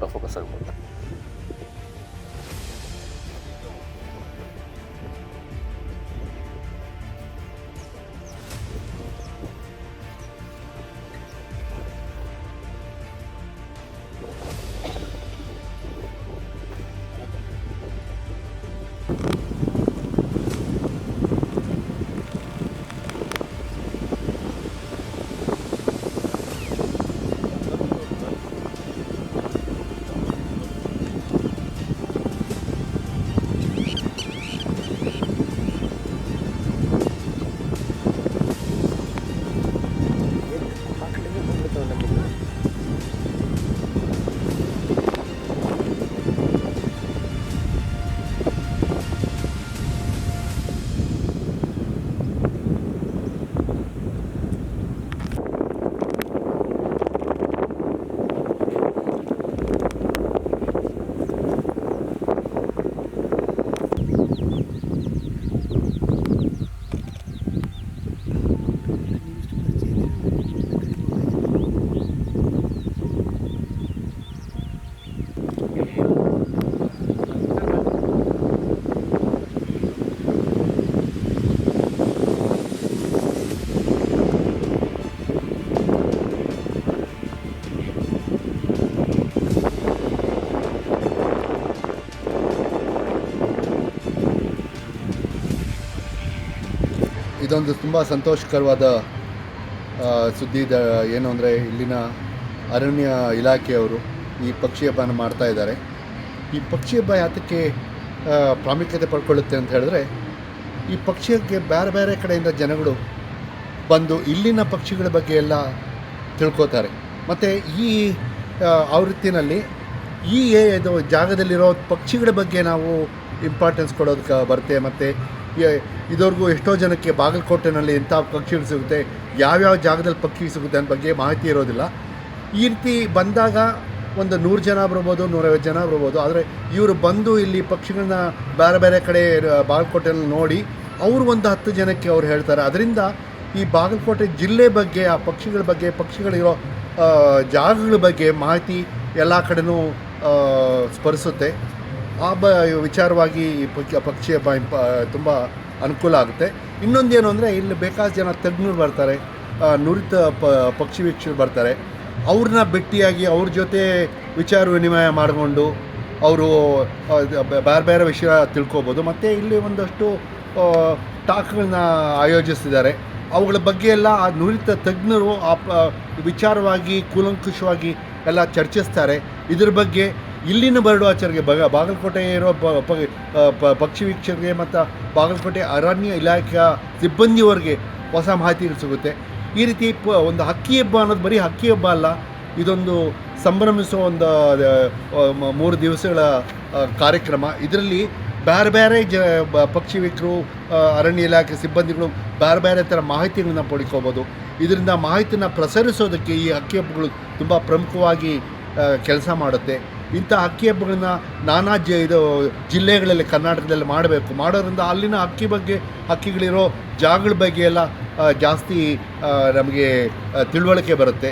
కూడా ఫోకస్ అయిపోతుంది ಇದೊಂದು ತುಂಬ ಸಂತೋಷಕರವಾದ ಸುದ್ದಿ ದ ಏನು ಅಂದರೆ ಇಲ್ಲಿನ ಅರಣ್ಯ ಇಲಾಖೆಯವರು ಈ ಪಕ್ಷಿ ಹಬ್ಬನ ಮಾಡ್ತಾ ಇದ್ದಾರೆ. ಈ ಪಕ್ಷಿ ಹಬ್ಬ ಯಾತಕ್ಕೆ ಪ್ರಾಮುಖ್ಯತೆ ಪಡ್ಕೊಳ್ಳುತ್ತೆ ಅಂತ ಹೇಳಿದ್ರೆ, ಈ ಪಕ್ಷಿಯಕ್ಕೆ ಬೇರೆ ಬೇರೆ ಕಡೆಯಿಂದ ಜನಗಳು ಬಂದು ಇಲ್ಲಿನ ಪಕ್ಷಿಗಳ ಬಗ್ಗೆ ಎಲ್ಲ ತಿಳ್ಕೊತಾರೆ. ಮತ್ತು ಈ ಆವೃತ್ತಿನಲ್ಲಿ ಈ ಇದು ಜಾಗದಲ್ಲಿರೋ ಪಕ್ಷಿಗಳ ಬಗ್ಗೆ ನಾವು ಇಂಪಾರ್ಟೆನ್ಸ್ ಕೊಡೋದಕ್ಕೆ ಬರುತ್ತೆ. ಮತ್ತು ಇದುವರೆಗೂ ಎಷ್ಟೋ ಜನಕ್ಕೆ ಬಾಗಲಕೋಟೆನಲ್ಲಿ ಎಂಥ ಪಕ್ಷಿಗಳು ಸಿಗುತ್ತೆ ಯಾವ್ಯಾವ ಜಾಗದಲ್ಲಿ ಪಕ್ಷಿ ಸಿಗುತ್ತೆ ಅನ್ನೋ ಬಗ್ಗೆ ಮಾಹಿತಿ ಇರೋದಿಲ್ಲ. ಈ ರೀತಿ ಬಂದಾಗ ಒಂದು ನೂರು ಜನ ಬರ್ಬೋದು ನೂರೈವತ್ತು ಜನ ಬರ್ಬೋದು ಆದರೆ ಇವರು ಬಂದು ಇಲ್ಲಿ ಪಕ್ಷಿಗಳನ್ನ ಬೇರೆ ಬೇರೆ ಕಡೆ ಬಾಗಲಕೋಟೆಯಲ್ಲಿ ನೋಡಿ ಅವರು ಒಂದು ಹತ್ತು ಜನಕ್ಕೆ ಅವ್ರು ಹೇಳ್ತಾರೆ. ಅದರಿಂದ ಈ ಬಾಗಲಕೋಟೆ ಜಿಲ್ಲೆ ಬಗ್ಗೆ ಆ ಪಕ್ಷಿಗಳ ಬಗ್ಗೆ ಪಕ್ಷಿಗಳಿರೋ ಜಾಗಗಳ ಬಗ್ಗೆ ಮಾಹಿತಿ ಎಲ್ಲ ಕಡೆನೂ ಆ, ಸ್ಪರಿಸುತ್ತೆ. ಆ ಬ, ವಿಚಾರವಾಗಿ ಪಕ್ಷಿ ಪಕ್ಷಿ ಬ ತುಂಬ ಅನುಕೂಲ ಆಗುತ್ತೆ. ಇನ್ನೊಂದೇನು ಅಂದರೆ, ಇಲ್ಲಿ ಬೇಕಾದ ಜನ ತಜ್ಞರು ಬರ್ತಾರೆ. ನುರಿತ ಪ, ಪಕ್ಷಿ ವೀಕ್ಷರು ಬರ್ತಾರೆ. ಅವ್ರನ್ನ ಭೇಟಿಯಾಗಿ ಅವ್ರ ಜೊತೆ ವಿಚಾರ ವಿನಿಮಯ ಮಾಡಿಕೊಂಡು ಅವರು ಬೇರೆ ಬೇರೆ ವಿಷಯ ತಿಳ್ಕೊಬೋದು. ಮತ್ತು ಇಲ್ಲಿ ಒಂದಷ್ಟು ಟಾಕ್ಗಳನ್ನ ಆಯೋಜಿಸ್ತಿದ್ದಾರೆ. ಅವುಗಳ ಬಗ್ಗೆ ಎಲ್ಲ ಆ ನುರಿತ ತಜ್ಞರು ಆ, ವಿಚಾರವಾಗಿ, ಕೂಲಂಕುಷವಾಗಿ ಎಲ್ಲ ಚರ್ಚಿಸ್ತಾರೆ. ಇದ್ರ ಬಗ್ಗೆ ಇಲ್ಲಿನ ಬರಡುವಾಚರಿಗೆ ಬಗ ಬಾಗಲಕೋಟೆ ಇರೋ ಪಕ್ಷಿ ವೀಕ್ಷಕರಿಗೆ ಮತ್ತು ಬಾಗಲಕೋಟೆ ಅರಣ್ಯ ಇಲಾಖೆಯ ಸಿಬ್ಬಂದಿಯವರಿಗೆ ಹೊಸ ಮಾಹಿತಿ ಸಿಗುತ್ತೆ. ಈ ರೀತಿ ಪ ಒಂದು ಹಕ್ಕಿ ಹಬ್ಬ ಅನ್ನೋದು ಬರೀ ಹಕ್ಕಿ ಹಬ್ಬ ಅಲ್ಲ, ಇದೊಂದು ಸಂಭ್ರಮಿಸುವ ಒಂದು ಮೂರು ದಿವಸಗಳ ಕಾರ್ಯಕ್ರಮ. ಇದರಲ್ಲಿ ಬೇರೆ ಬೇರೆ ಜ ಪಕ್ಷಿ ವೀಕ್ಷರು ಅರಣ್ಯ ಇಲಾಖೆ ಸಿಬ್ಬಂದಿಗಳು ಬೇರೆ ಬೇರೆ ಥರ ಮಾಹಿತಿಗಳನ್ನ ಪಡ್ಕೋಬೋದು. ಇದರಿಂದ ಮಾಹಿತಿನ ಪ್ರಸರಿಸೋದಕ್ಕೆ ಈ ಹಕ್ಕಿ ಹಬ್ಬಗಳು ತುಂಬ ಪ್ರಮುಖವಾಗಿ ಕೆಲಸ ಮಾಡುತ್ತೆ. ಇಂಥ ಅಕ್ಕಿ ಹಬ್ಬಗಳನ್ನ ನಾನಾ ಜ ಇದು ಜಿಲ್ಲೆಗಳಲ್ಲಿ, ಕರ್ನಾಟಕದಲ್ಲಿ ಮಾಡಬೇಕು. ಮಾಡೋದ್ರಿಂದ ಅಲ್ಲಿನ ಅಕ್ಕಿ ಬಗ್ಗೆ, ಹಕ್ಕಿಗಳಿರೋ ಜಾಗಗಳ ಬಗ್ಗೆ ಎಲ್ಲ ಜಾಸ್ತಿ ನಮಗೆ ತಿಳುವಳಿಕೆ ಬರುತ್ತೆ.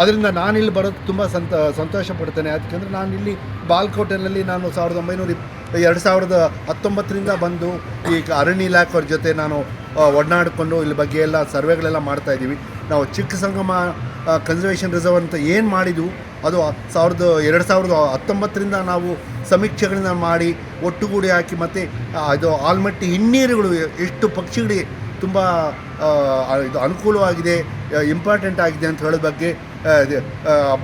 ಅದರಿಂದ ನಾನಿಲ್ಲಿ ಬರೋದು ತುಂಬ ಸಂತ, ಸಂತೋಷ ಪಡ್ತೇನೆ. ಯಾಕೆಂದರೆ ನಾನು ಇಲ್ಲಿ ಬಾಲ್ಕೋಟೆನಲ್ಲಿ ನಾನು ಸಾವಿರದ ಒಂಬೈನೂರ ಇಪ್, ಎರಡು ಸಾವಿರದ ಹತ್ತೊಂಬತ್ತರಿಂದ ಬಂದು ಈ ಅರಣ್ಯ ಇಲಾಖೆಯವ್ರ ಜೊತೆ ನಾನು ಒಡನಾಡಿಕೊಂಡು ಇಲ್ಲಿ ಬಗ್ಗೆ ಎಲ್ಲ ಸರ್ವೆಗಳೆಲ್ಲ ಮಾಡ್ತಾಯಿದ್ದೀವಿ ನಾವು ಚಿಕ್ಕ ಸಂಗಮ ಕನ್ಸರ್ವೇಷನ್ ರಿಸರ್ವ್ ಅಂತ ಏನು ಮಾಡಿದ್ವು ಅದು ಸಾವಿರದ ಎರಡು ಸಾವಿರದ ಹತ್ತೊಂಬತ್ತರಿಂದ ನಾವು ಸಮೀಕ್ಷೆಗಳನ್ನ ಮಾಡಿ ಒಟ್ಟುಗೂಡಿ ಹಾಕಿ ಮತ್ತು ಇದು ಆಲ್ಮಟ್ಟಿ ಹಿನ್ನೀರುಗಳು ಎಷ್ಟು ಪಕ್ಷಿಗಳಿಗೆ ತುಂಬ ಇದು ಅನುಕೂಲವಾಗಿದೆ ಇಂಪಾರ್ಟೆಂಟ್ ಆಗಿದೆ ಅಂತ ಹೇಳೋ ಬಗ್ಗೆ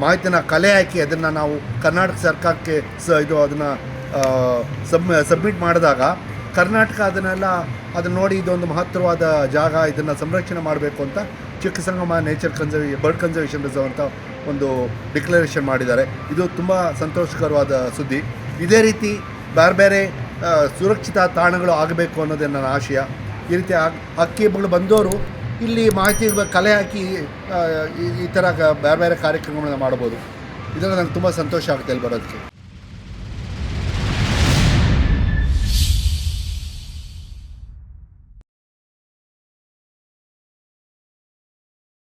ಮಾಹಿತಿನ ಕಲೆ ಹಾಕಿ ಅದನ್ನು ನಾವು ಕರ್ನಾಟಕ ಸರ್ಕಾರಕ್ಕೆ ಸ, ಇದು ಅದನ್ನು ಸಬ್, ಸಬ್ಮಿಟ್ ಮಾಡಿದಾಗ ಕರ್ನಾಟಕ ಅದನ್ನೆಲ್ಲ ಅದನ್ನು ನೋಡಿ ಇದೊಂದು ಮಹತ್ವವಾದ ಜಾಗ, ಇದನ್ನು ಸಂರಕ್ಷಣೆ ಮಾಡಬೇಕು ಅಂತ Chikka Sangama nature conserve bird conservation reserve ಅಂತ ಒಂದು ಡಿಕ್ಲರೇಷನ್ ಮಾಡಿದ್ದಾರೆ. ಇದು ತುಂಬ ಸಂತೋಷಕರವಾದ ಸುದ್ದಿ. ಇದೇ ರೀತಿ ಬೇರೆ ಬೇರೆ ಸುರಕ್ಷಿತ ತಾಣಗಳು ಆಗಬೇಕು ಅನ್ನೋದೇ ನನ್ನ ಆಶಯ. ಈ ರೀತಿ ಅಕ್ಕಿಗಳು ಬಂದವರು ಇಲ್ಲಿ ಮಾಹಿತಿ, ಕಲೆ ಹಾಕಿ ಈ- ಥರ ಬೇರೆ ಬೇರೆ ಕಾರ್ಯಕ್ರಮಗಳನ್ನ ಮಾಡ್ಬೋದು. ಇದರಲ್ಲಿ ನಂಗೆ ತುಂಬ ಸಂತೋಷ ಆಗುತ್ತೆ ಇಲ್ಲಿ ಬರೋದಕ್ಕೆ.